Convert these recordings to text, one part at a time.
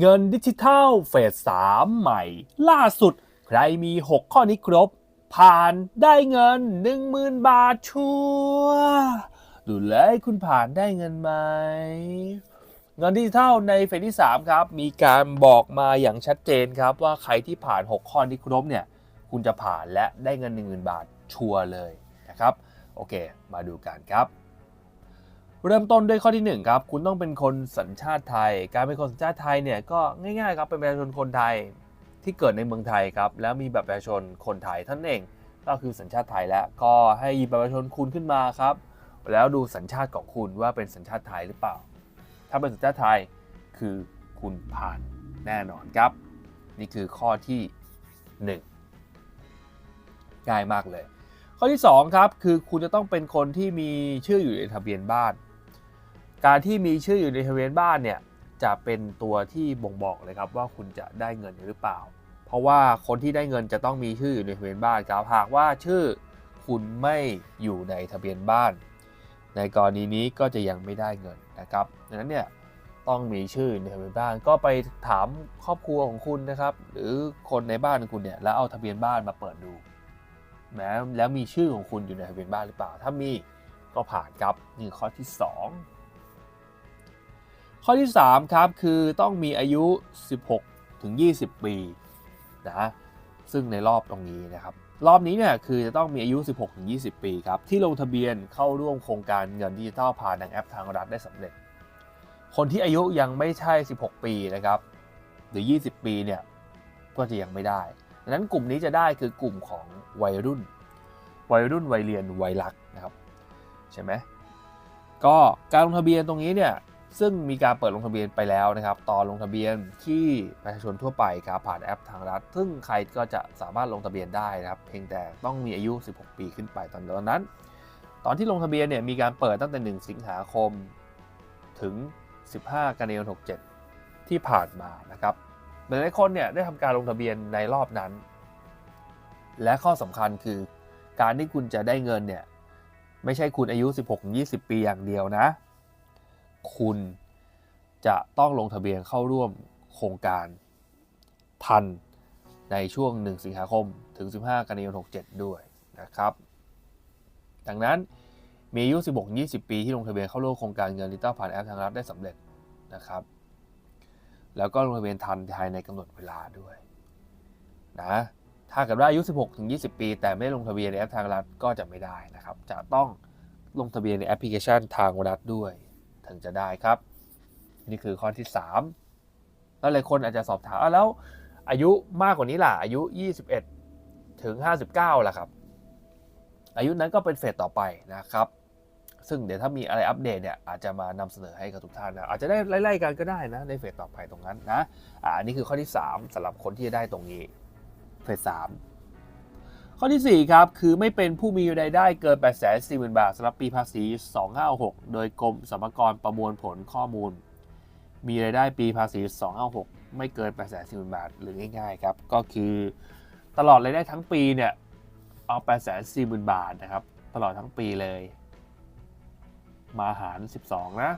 เงินดิจิทัลเฟส3ใหม่ ล่าสุด ใครมี 6 ข้อนี้ครบ ผ่านได้เงิน 10,000 บาทชัวร์ดูเลยคุณผ่านได้เงินไหม เงินดิจิทัลในเฟสที่ 3 ครับ มีการบอกมาอย่างชัดเจนครับ ว่าใครที่ผ่าน 6 ข้อนี้ครบเนี่ย คุณจะผ่านและได้เงิน 10,000 บาทชัวร์เลยนะครับ โอเค มาดูกันครับ เริ่มต้นด้วยข้อที่ 1 ครับ คุณต้องเป็นคนสัญชาติไทย การเป็นคนสัญชาติไทยเนี่ยก็ง่ายๆครับเป็นประชาชนคนไทยที่เกิดในเมืองไทยครับ แล้วมีแบบประชาชนคนไทยท่านเองก็คือสัญชาติไทยแล้วก็ให้หยิบบัตรประชาชนคุณขึ้นมาครับ แล้วดูสัญชาติของคุณว่าเป็นสัญชาติไทยหรือเปล่า ถ้าเป็นสัญชาติไทยคือคุณผ่านแน่นอนครับ นี่คือข้อที่ 1 ง่ายมากเลย ข้อที่ 2 ครับ คือคุณจะต้องเป็นคนที่มีชื่ออยู่ในทะเบียนบ้าน การที่มีชื่ออยู่ในทะเบียนบ้านเนี่ยจะเป็นตัวที่บ่งบอกเลยครับว่าคุณจะได้เงินหรือเปล่า เพราะว่าคนที่ได้เงินจะต้องมีชื่ออยู่ในทะเบียนบ้านครับหากว่าชื่อคุณไม่อยู่ในทะเบียนบ้าน ในกรณีนี้ก็จะยังไม่ได้เงินนะครับดังนั้นเนี่ยต้องมีชื่อในทะเบียนบ้านก็ไปถามครอบครัวของคุณนะครับ หรือคนในบ้านของคุณเนี่ยแล้วเอาทะเบียนบ้านมาเปิดดูแม้แล้วมีชื่อของคุณอยู่ในทะเบียนบ้านหรือเปล่า ถ้ามีก็ผ่านครับนี่ข้อที่ 2 ข้อที่ 3 ครับ คือต้องมีอายุ 16 ถึง 20 ปีนะซึ่งในรอบตรงนี้นะครับ รอบนี้เนี่ยคือจะต้องมีอายุ 16 ถึง 20 ปีครับ ที่ลงทะเบียนเข้าร่วมโครงการเงินดิจิทัลผ่านทางแอปทางรัฐได้สำเร็จ คนที่อายุยังไม่ใช่ 16 ปีนะครับ หรือ 20 ปีเนี่ยก็จะยังไม่ได้ดังนั้นกลุ่มนี้จะได้คือกลุ่มของวัยรุ่น วัยรุ่นวัยเรียนวัยรักนะครับ ใช่ไหมก็การลงทะเบียนตรงนี้เนี่ย ซึ่งมีการเปิดลงทะเบียนไปแล้วนะครับ ตอนลงทะเบียนที่ประชาชนทั่วไปครับผ่านแอปทางรัฐ ซึ่งใครก็จะสามารถลงทะเบียนได้นะครับ เพียงแต่ต้องมีอายุ 16 ปีขึ้นไปตอนนั้น ตอนที่ลงทะเบียนเนี่ยมีการเปิดตั้งแต่ 1 สิงหาคมถึง 15 กันยายน 67 ที่ผ่านมานะครับหลายๆคนเนี่ยได้ทำการลงทะเบียนในรอบนั้น และข้อสำคัญคือ การที่คุณจะได้เงินเนี่ยไม่ใช่คุณอายุ 16-20 ปีอย่างเดียวนะ คุณจะต้องลงทะเบียนเข้าร่วมโครงการทันในช่วง 1 สิงหาคมถึง 15 กันยายน 67 ด้วยนะครับ ดังนั้นมีอายุ 16-20 ปีที่ลงทะเบียนเข้าร่วมโครงการเงินดิจิตอลผ่านแอปทางรัฐได้สำเร็จนะครับ แล้วก็ลงทะเบียนทันภายในกำหนดเวลาด้วยนะถ้าเกิดว่าอายุ 16ถึง20 ปี แต่ไม่ลงทะเบียนในแอปทางรัฐก็จะไม่ได้นะครับ จะต้องลงทะเบียนในแอปพลิเคชันทางรัฐด้วย ถึงจะได้ครับ นี่คือข้อที่ 3 แล้วหลายคนอาจจะสอบถามอะแล้วอายุมากกว่านี้ล่ะ อายุ 21 ถึง 59ล่ะครับ อายุนั้นก็เป็นเฟสต่อไปนะครับ ซึ่งเดี๋ยวถ้ามีอะไรอัปเดตเนี่ยอาจจะมานำเสนอให้กับทุกท่านนะอาจจะได้ไล่ๆกันก็ได้นะในเฟสต่อไปตรงนั้นนะอ่าอันนี้คือข้อที่ 3สำหรับคนที่จะได้ตรงนี้เฟส3 ข้อที่ 4 ครับ คือไม่เป็นผู้มีรายได้เกิน 8 4 0 0 0 บาทสำหรับปีภาษี 256 โดยกรมสรรพากรประมวลผลข้อมูล มีรายได้ปีภาษี 256 ไม่เกิน 8 4 0 0 0 0 บาท หรือง่ายๆครับ ก็คือตลอดรายได้ทั้งปีเนี่ย เอา 8 4 0 0 0 0 บาทนะครับ ตลอดทั้งปีเลย มาหาร 12 นะ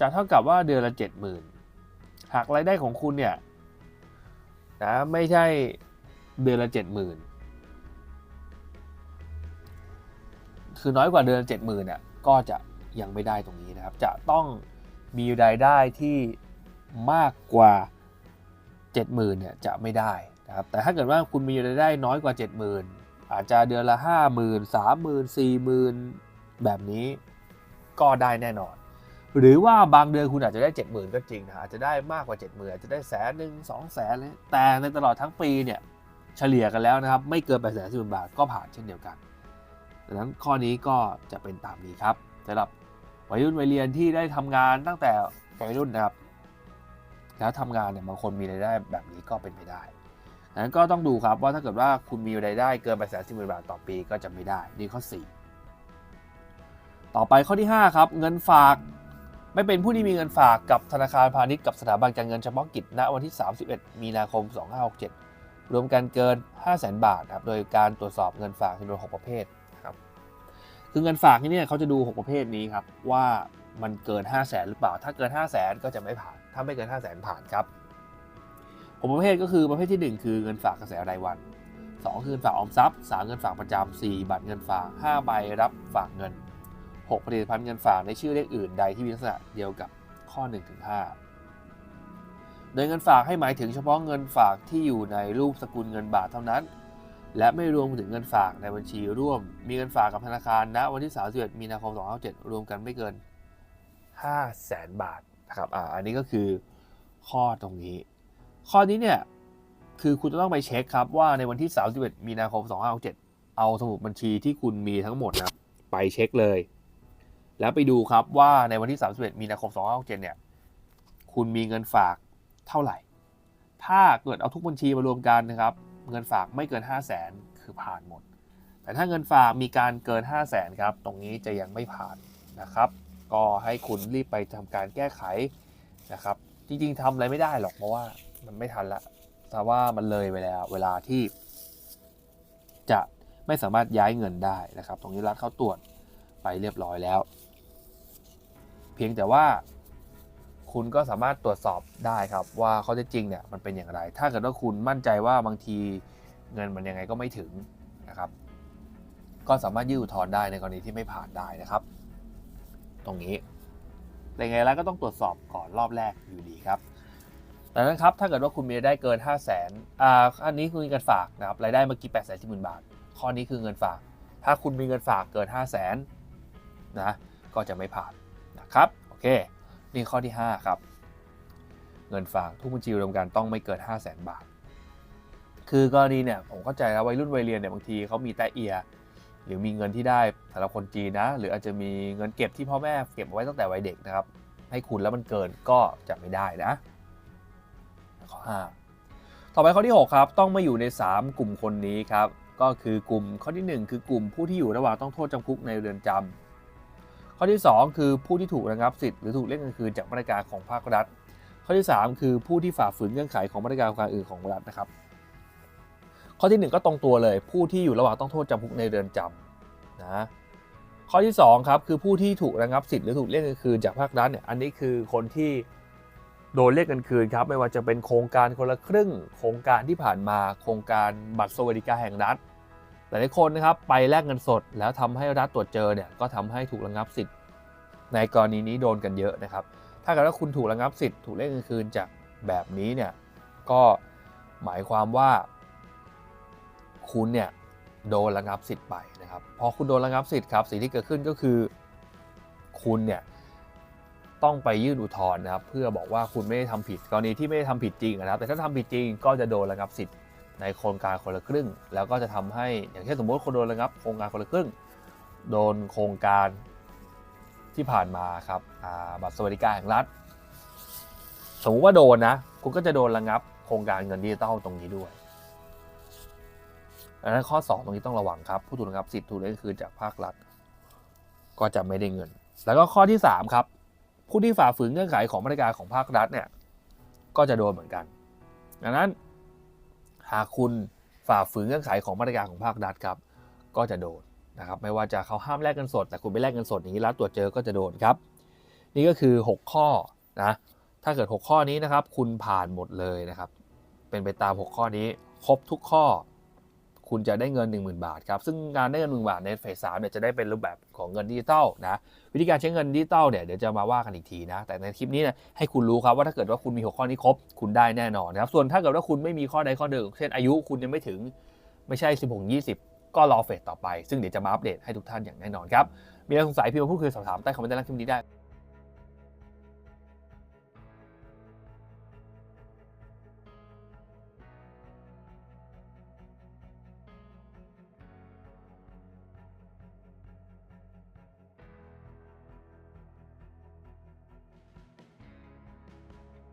จะเท่ากับว่าเดือนละ 70,000 หากรายได้ของคุณเนี่ยนะไม่ใช่เดือนละ 70,000 คือน้อยกว่าเดือนละ70,000เนี่ยก็จะยังไม่ได้ตรงนี้นะครับ จะต้องมีรายได้ที่มากกว่า 70,000เนี่ยจะไม่ได้นะครับแต่ถ้าเกิดว่าคุณมีรายได้น้อยกว่า 70,000 อาจจะเดือนละ 50,000 30,000 40,000 แบบนี้ก็ได้แน่นอน หรือว่าบางเดือนคุณอาจจะได้ 70,000 ก็จริงนะอาจจะได้มากกว่า 70,000 อาจจะได้แสนหนึ่งสองแสนเลยแต่ในตลอดทั้งปีเนี่ยเฉลี่ยกันแล้วนะครับไม่เกิน8 4 0 0 0 0บาทก็ผ่านเช่นเดียวกัน ดังนั้นข้อนี้ก็จะเป็นตามนี้ครับสำหรับวัยรุ่นวัยเรียนที่ได้ทำงานตั้งแต่วัยรุ่นนะครับ แล้วทำงานเนี่ยบางคนมีรายได้แบบนี้ก็เป็นไปได้ดังนั้นก็ต้องดูครับว่าถ้าเกิดว่าคุณมีรายได้เกิน8 4 0 0 0 0บาทต่อปีก็จะไม่ได้นี่ข้อ 4 ต่อไปข้อที่ 5 ครับ เงินฝากไม่เป็นผู้ที่มีเงินฝากกับธนาคารพาณิชย์กับสถาบันการเงินเฉพาะกิจณวันที่ 31 มีนาคม 2567 รวมกันเกิน 500,000 บาทครับ โดยการตรวจสอบเงินฝากจำนวน 6 ประเภท คือเงินฝากที่นี่เขาจะดู 6 ประเภทนี้ครับ ว่ามันเกิน 500,000หรือเปล่า ถ้าเกิน 500,000ก็จะไม่ผ่าน ถ้าไม่เกิน 500,000ผ่านครับหกประเภทก็คือประเภทที่หนึ่งคือเงินฝากกระแสรายวันสองคือเงินฝากออมทรัพย์สามเงินฝากประจำสี่บัตรเงินฝากห้าใบรับฝากเงินหกผลิตภัณฑ์เงินฝากในชื่อเลขอื่นใดที่มีลักษณะเดียวกับข้อ1ถึง5โดยเงินฝากให้หมายถึงเฉพาะเงินฝากที่อยู่ในรูปสกุลเงินบาทเท่านั้น และไม่รวมถึงเงินฝากในบัญชีร่วม มีเงินฝากกับธนาคารณวันที่ 31 มีนาคม 2567รวมกันไม่เกิน 5 0 0แสนบาทนะครับอ่าอันนี้ก็คือข้อตรงนี้ ข้อนี้เนี่ย คือคุณจะต้องไปเช็คครับว่าในวันที่ 31 มีนาคม 2567 เอาสมุดบัญชีที่คุณมีทั้งหมดนะไปเช็คเลย แล้วไปดูครับว่าในวันที่ 31 มีนาคม 2567 เนี่ย คุณมีเงินฝากเท่าไหร่ ถ้าเกิดเอาทุกบัญชีมารวมกันนะครับ เงินฝากไม่เกิน 5 0 0แสนคือผ่านหมด แต่ถ้าเงินฝากมีการเกิน 5 0 0แสนครับ ตรงนี้จะยังไม่ผ่านนะครับ ก็ให้คุณรีบไปทำการแก้ไขนะครับ จริงๆทำอะไรไม่ได้หรอกเพราะว่ามันไม่ทันละแต่ว่ามันเลยไปแล้วเวลาที่ จะไม่สามารถย้ายเงินได้นะครับ ตรงนี้รัฐเขาตรวจไปเรียบร้อยแล้ว เพียงแต่ว่า คุณก็สามารถตรวจสอบได้ครับว่าข้อเท็จจริงเนี่ยมันเป็นอย่างไร ถ้าเกิดว่าคุณมั่นใจว่าบางทีเงินมันยังไงก็ไม่ถึงนะครับ ก็สามารถยื่นอุทธรณ์ได้ในกรณีที่ไม่ผ่านได้นะครับ ตรงนี้แต่ยังไงแล้วก็ต้องตรวจสอบก่อนรอบแรกอยู่ดีครับดังนั้นครับถ้าเกิดว่าคุณมีรายได้เกิน 5 0 0 0 0นอ่าอันนี้คือเงินฝากนะครับรายได้เมื่อกี้8 0 0 0 0 บาท ข้อนี้คือเงินฝาก ถ้าคุณมีเงินฝากเกิน 5 0 0 0 0นนะก็จะไม่ผ่านนะครับโอเค นี่ข้อที่ 5 ครับ เงินฝากทุกบัญชีรวมกันต้องไม่เกิน 5 0 0 0 0 0บาท คือกรณีเนี่ยผมเข้าใจแล้ววัยรุ่นวัยเรียนเนี่ยบางทีเขามีแต่เอีย หรือมีเงินที่ได้สำหรับคนจีนนะ หรืออาจจะมีเงินเก็บที่พ่อแม่เก็บเอาไว้ตั้งแต่วัยเด็กนะครับ ให้คุณแล้วมันเกินก็จะไม่ได้นะ ข้อ 5 ต่อไปข้อที่ 6 ครับ ต้องไม่อยู่ใน 3 กลุ่มคนนี้ครับ ก็คือกลุ่มข้อที่ 1 คือกลุ่มผู้ที่อยู่ระหว่างต้องโทษจำคุกในเรือนจำ ข้อที่ 2 คือผู้ที่ถูกระงับสิทธิ์หรือถูกเรียกเงินคืนจากมาตรการของภาครัฐ ข้อที่ 3 คือผู้ที่ฝ่าฝืนเงื่อนไขของมาตรการการอื่นของรัฐนะครับ ข้อที่ 1 ก็ตรงตัวเลย ผู้ที่อยู่ระหว่างต้องโทษจำคุกในเรือนจำนะข้อที่2ครับคือผู้ที่ถูกระงับสิทธิ์หรือถูกเรียกเงินคืนจากภาครัฐเนี่ยอันนี้คือคนที่โดนเรียกเงินคืนครับไม่ว่าจะเป็นโครงการคนละครึ่ง โครงการที่ผ่านมาโครงการบัตรสวัสดิการแห่งรัฐ หลายคนนะครับไปแลกเงินสด แล้วทำให้รัฐตรวจเจอเนี่ยก็ทำให้ถูกระงับสิทธิ์ ในกรณีนี้โดนกันเยอะนะครับ ถ้าเกิดว่าคุณถูกระงับสิทธิ์ถูกเรียกเงินคืนจากแบบนี้เนี่ยก็หมายความว่า คุณเนี่ยโดนระงับสิทธิ์ไปนะครับพอคุณโดนระงับสิทธิ์ครับสิ่งที่เกิดขึ้นก็คือ คุณเนี่ยต้องไปยื่นอุทธรณ์นะครับเพื่อบอกว่าคุณไม่ได้ทำผิดกรณีที่ไม่ได้ทำผิดจริงนะครับ แต่ถ้าทำผิดจริงก็จะโดนระงับสิทธิ์ ในโครงการคนละครึ่ง แล้วก็จะทำให้อย่างเช่นสมมติคนโดนระงับโครงการคนละครึ่ง โดนโครงการที่ผ่านมาครับบัตรสวัสดิการแห่งรัฐ สมมติว่าโดนนะคุณก็จะโดนระงับโครงการเงินดิจิตอลตรงนี้ด้วยดังนั้นข้อ 2 ตรงนี้ต้องระวังครับ ผู้ถูกระงับสิทธิ์ถูกเรียกคืนจากภาครัฐ ก็จะไม่ได้เงิน แล้วก็ข้อที่ 3 ครับ ผู้ที่ฝ่าฝืนเงื่อนไขของมาตรการของภาครัฐเนี่ยก็จะโดนเหมือนกัน ดังนั้น หากคุณฝ่าฝืนเงื่อนไขของมาตรการของภาครัฐครับ ก็จะโดนนะครับ ไม่ว่าจะเขาห้ามแลกเงินสด แต่คุณไปแลกเงินสดอย่างนี้รัฐตรวจเจอก็จะโดนครับ นี่ก็คือ 6 ข้อนะ ถ้าเกิด 6 ข้อนี้นะครับ คุณผ่านหมดเลยนะครับ เป็นไปตาม 6 ข้อนี้ ครบทุกข้อ คุณจะได้เงิน 10,000 บาทครับ ซึ่งการได้เงิน10,000บาทในเฟสสามเนี่ยจะได้เป็นรูปแบบของเงินดิจิตอลนะวิธีการใช้เงินดิจิตอลเนี่ยเดี๋ยวจะมาว่ากันอีกทีนะ แต่ในคลิปนี้นี่ยให้คุณรู้ครับว่าถ้าเกิดว่าคุณมี6ข้อนี้ครบ คุณได้แน่นอนนะครับ ส่วนถ้าเกิดว่าคุณไม่มีข้อใดข้อหนึ่งเช่นอายุคุณยังไม่ถึงไม่ใช่ 16 20 ก็รอเฟสต่อไป ซึ่งเดี๋ยวจะมาอัปเดตให้ทุกท่านอย่างแน่นอนครับมีอะไรสงสัยพิมพ์มาพูดคุยสอบถามใต้คอมเมนต์ด้านล่างคลิปนี้ได้